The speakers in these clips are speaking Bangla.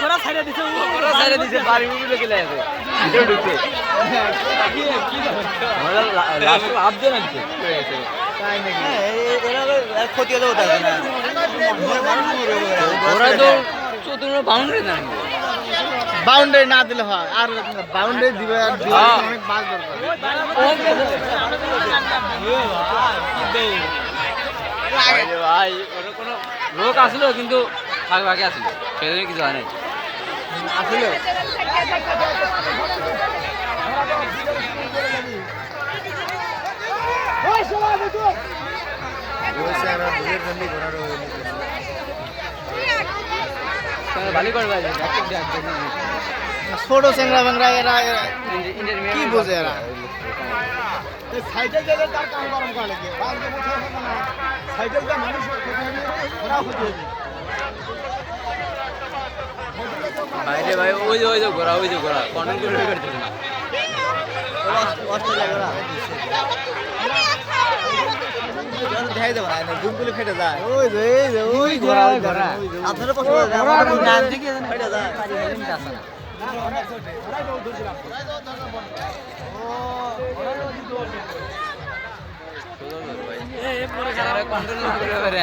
ঘোড়া ছাইড়া দিছে ও। ওরা দিছে বাড়ি মুড়ি গেলে আছে। ভিতরে ঢুকছে। ওরা লাস্ট লাভ দিয়ে নাকি ক্ষতি হলে হতে না তো বাউন্ডারি না বাউন্ডারি না দিলে হয় আর বাউন্ডারি দিবে আর দিবে হ্যাঁ। অনেক বাস দরকার ভাই কোনো লোক আসলো কিন্তু ফাঁকে ফাঁকে আসলো। সেজন্য কিছু হয় নাই? আসলে। ছোট চেংরা বেংরা এরা কি বোঝে এরা? সাইকেল তার কাম গরম করা লাগে। মানুষ ঘোরা হতে বাইরে ভাই ওই যে ওই যে ঘোরা ওই যে ঘোরা। কন্ট্রোল করে করতেছে না দেখাই দেবো না দুমগুলো ফেটে যায় ওই যে এই যে ওই ঘোরা ওই ঘোরা আপনারা পছন্দ ফেটে যায় কন্ট্রোল করে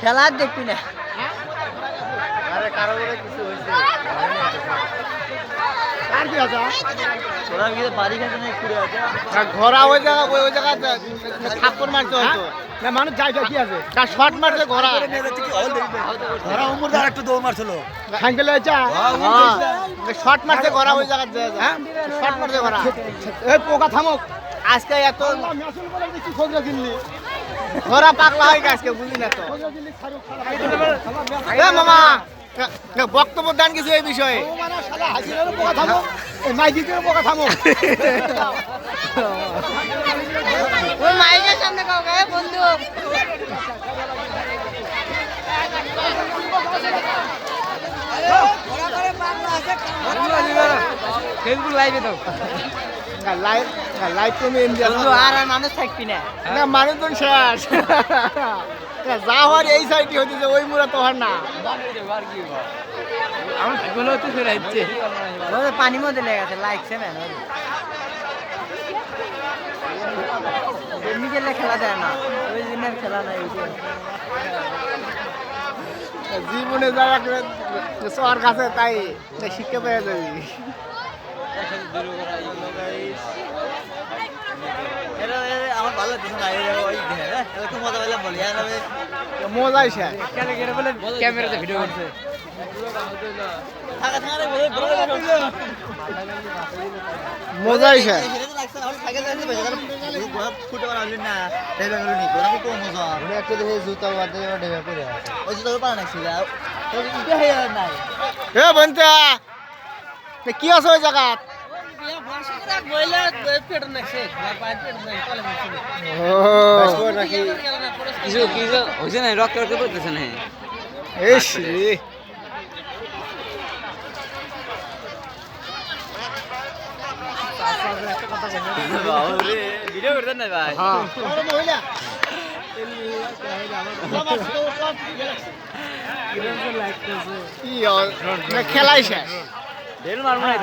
খেলা দেখবি না। কারও কিছু হয়েছে আর কি আছে ওরা গিয়ে বাড়ি কাছে নাই ঘুরে আছে? ঘোরা ওই জায়গা ওই ওই জায়গা থাপ্পড় মারছে হয়তো। না মানুষ যায় কি আছে? তার শট মারছে ঘোরা ওরা উমর দ্বারা একটু দৌড় মারছিল। সাইকেল হয়েছে শট মারছে ঘোরা ওই জায়গা হ্যাঁ? শট মারছে ঘোরা এই পোকা থামুক। আজকে এত ঘোরা পাগলা হয়ে গেছে আজকে বুঝলি না তো। এ মামা! বক্তব্য দান কিছু এই বিষয়ে। ওই মাইকের সামনে কাউকে বন্ধু। ফেসবুক লাইভে তো। লাইভ লাইভ তুমি আর মানুষ থাকবি না মানুষজন শেষ। যা হওয়ার এই সাইডই হচ্ছে ওই মুরা তো হর না। আমার ভাগ্যলো তো ফেরা হচ্ছে। ওদের পানি মধ্যে লেগে গেছে লাগছে না এমনি খেলা দেয় না ওই দিনের খেলা নাই। জীবনে যা শহর কাছে তাই শিক্ষা পেয়ে যাবি। আমার ভালো লাগতেছে না ওই দেখে হ্যাঁ খুব মজা পেলাম বলি আর আমি মজাই শেষ ক্যামেরাতে ভিডিও করছে থাকা থাকা বলে বলে মজাই শেষ ফুটে পারা হলি না ঢেবে কোন কো মজা। জুতা বাদে করে ওই যে তোর পারা নাছিল হয়ে এ বন্তা কি আছে ওই জায়গা কিছু কিছু হয়েছে না রক্ত রক্ত পড়তেছে না ভিডিও করতেন না ভাই হ্যাঁ খেলাই শেষ ঢেল মারবো না